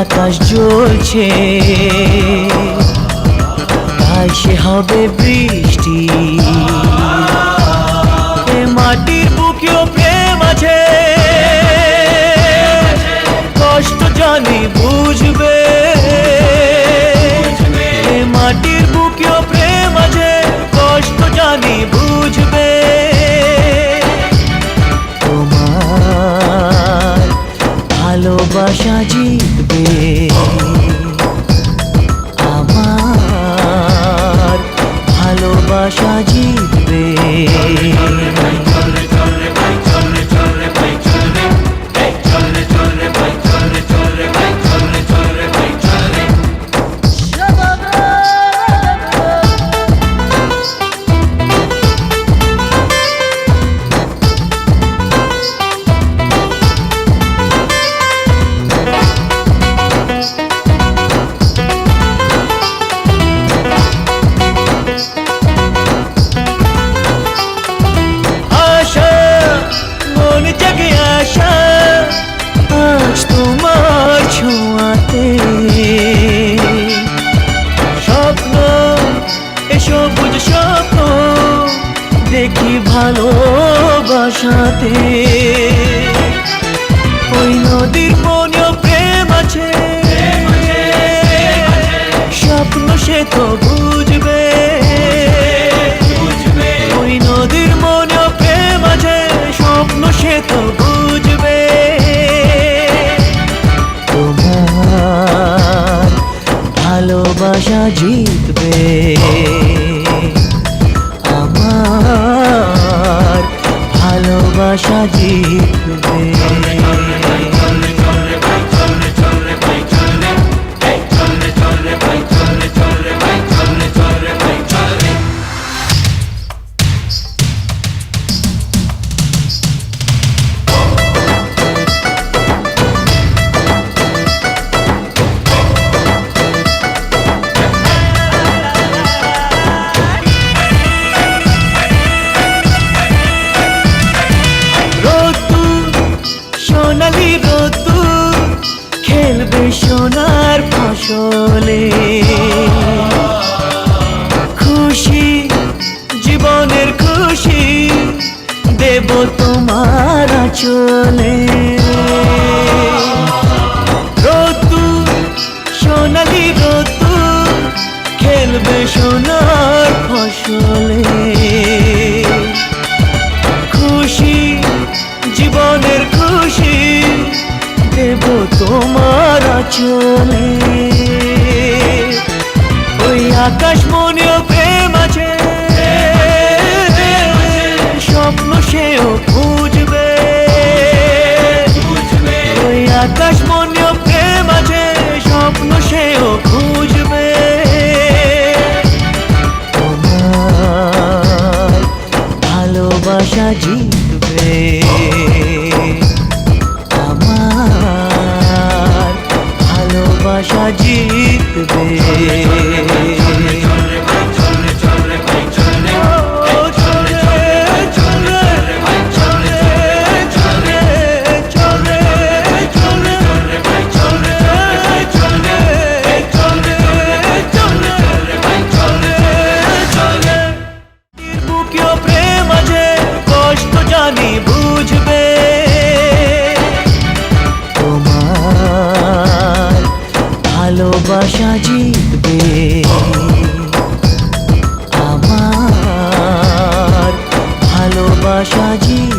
আকাশ জ্বলছে। তাই সে হবে বৃষ্টি। সাজি ভালোবাসাতে ওই নদীর মনেও প্রেম আছে। স্বপ্ন সে তো বুঝবে। ওই নদীর মনেও প্রেম আছে, স্বপ্ন সে তো বুঝবে। তোমার ভালোবাসা জিতবে রাজি ফসলে খুশি, জীবনের খুশি দেব তোমার চলে রতু, সোনালি রতু খেলবে সোনার ফসলে। খুশি, জীবনের খুশি দেব তোমার চলে আকাশ মনেও প্রেম আছে। স্বপ্ন সেও বুঝবে। ওই আকাশ মনেও প্রেম আছে, স্বপ্ন সেও তোমার ভালোবাসা জিতবে। আমার ভালোবাসা জিতবে। বুকেও প্রেম আছে কষ্ট জানি বুঝবে তোমার ভালোবাসা জিতবে আমার ভালোবাসা জিতবে